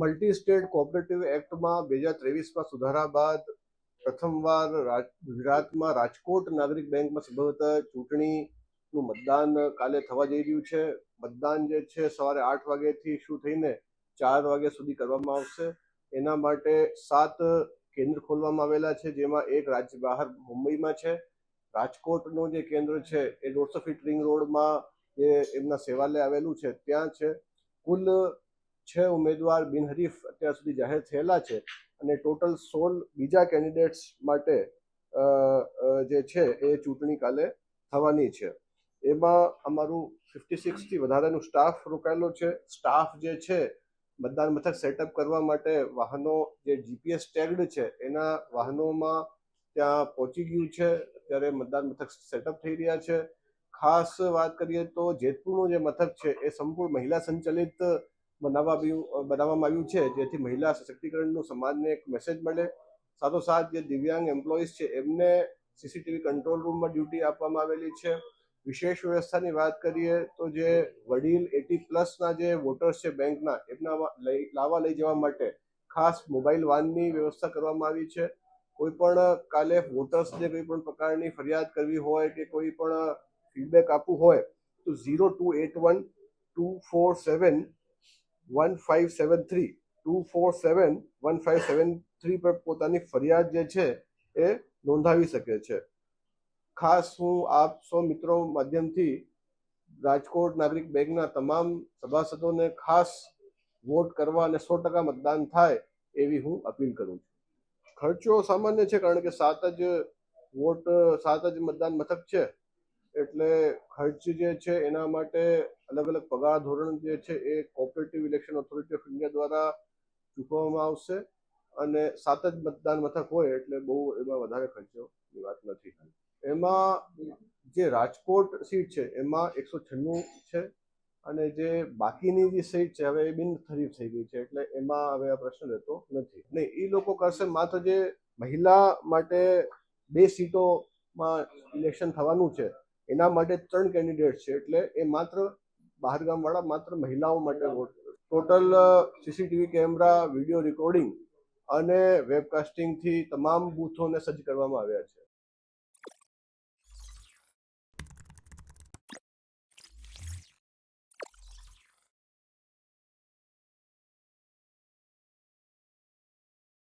Multi state cooperative એક્ટમાં બે હજાર ત્રેવીસમાં સુધારા બાદ પ્રથમવાર ગુજરાતમાં રાજકોટ નાગરિક બેંકમાં સંભવતઃ ચૂંટણીનું મતદાન કાલે થવા જઈ રહ્યું છે. મતદાન જે છે સવારે આઠ વાગ્યાથી શું થઈને ચાર વાગ્યા સુધી કરવામાં આવશે. એના માટે સાત કેન્દ્ર ખોલવામાં આવેલા છે, જેમાં એક રાજ્ય બહાર મુંબઈમાં છે. રાજકોટનું જે કેન્દ્ર છે એ દોઢસો ફીટ રિંગ રોડમાં જે એમના સેવાલય આવેલું છે, ત્યાં છે. કુલ છ ઉમેદવાર બિનહરીફ અત્યાર સુધી જાહેર થયેલા છે અને ટોટલ સોળ બીજા કેન્ડિડેટ્સ માટે જે છે એ ચૂંટણી કાલે થવાની છે. એમાં અમારું ફિફ્ટી સિક્સથી વધારેનું સ્ટાફ રોકાયેલો છે. સ્ટાફ જે છે, મતદાન મથક સેટઅપ કરવા માટે વાહનો જે જીપીએસ ટેગ્ડ છે, એના વાહનોમાં ત્યાં પહોંચી ગયું છે. અત્યારે મતદાન મથક સેટઅપ થઈ રહ્યા છે. ખાસ વાત કરીએ તો જેતપુરનું જે મથક છે, એ સંપૂર્ણ મહિલા સંચાલિત બનાવવા બનાવવામાં આવ્યું છે, જેથી મહિલા સશક્તિકરણનું સમાજને એક મેસેજ મળે. સાથોસાથ જે દિવ્યાંગ એમ્પ્લોઈઝ છે, એમને સીસીટીવી કંટ્રોલ રૂમમાં ડ્યુટી આપવામાં આવેલી છે. વિશેષ વ્યવસ્થાની વાત કરીએ તો જે વડીલ એટી પ્લસના જે વોટર્સ છે બેંકના, એમના લાવવા લઈ જવા માટે ખાસ મોબાઈલ વાનની વ્યવસ્થા કરવામાં આવી છે. કોઈ પણ કાલે વોટર્સને કોઈ પણ પ્રકારની ફરિયાદ કરવી હોય કે કોઈ પણ ફીડબેક આપવું હોય તો zero two eight one two four seven one five seven three two four seven one five seven three પર પોતાની ફરિયાદ જે છે એ નોંધાવી શકે છે. ખાસ હું આપ સૌ મિત્રો માધ્યમથી રાજકોટ નાગરિક બેંકના તમામ સભાસદોને ખાસ વોટ કરવા અને સો ટકા મતદાન થાય એવી હું અપીલ કરું છું. ખર્ચો સામાન્ય છે કારણ કે સાત જ વોટ, સાત જ મતદાન મથક છે. એટલે ખર્ચ જે છે એના માટે અલગ અલગ પગાર ધોરણ જે છે એ cooperative election authority of India દ્વારા ચૂકવવામાં આવશે અને સાત જ મતદાન મથક હોય એટલે બહુ એમાં વધારે ખર્ચોની વાત નથી. એમાં જે રાજકોટ સીટ છે એમાં એકસો છન્નું છે અને જે બાકીની જે સીટ છે હવે એ બિનહરીફ થઈ ગઈ છે એટલે એમાં હવે આ પ્રશ્ન રહેતો નથી. ને એ લોકો કરશે માત્ર જે મહિલા માટે બે સીટોમાં ઇલેક્શન થવાનું છે એના માટે ત્રણ કેન્ડિડેટ છે. એટલે એ માત્ર બહારગામવાળા, માત્ર મહિલાઓ માટે vote total CCTV camera video recording અને વેબકાસ્ટિંગથી તમામ બૂથોને સજ્જ કરવામાં આવ્યા છે.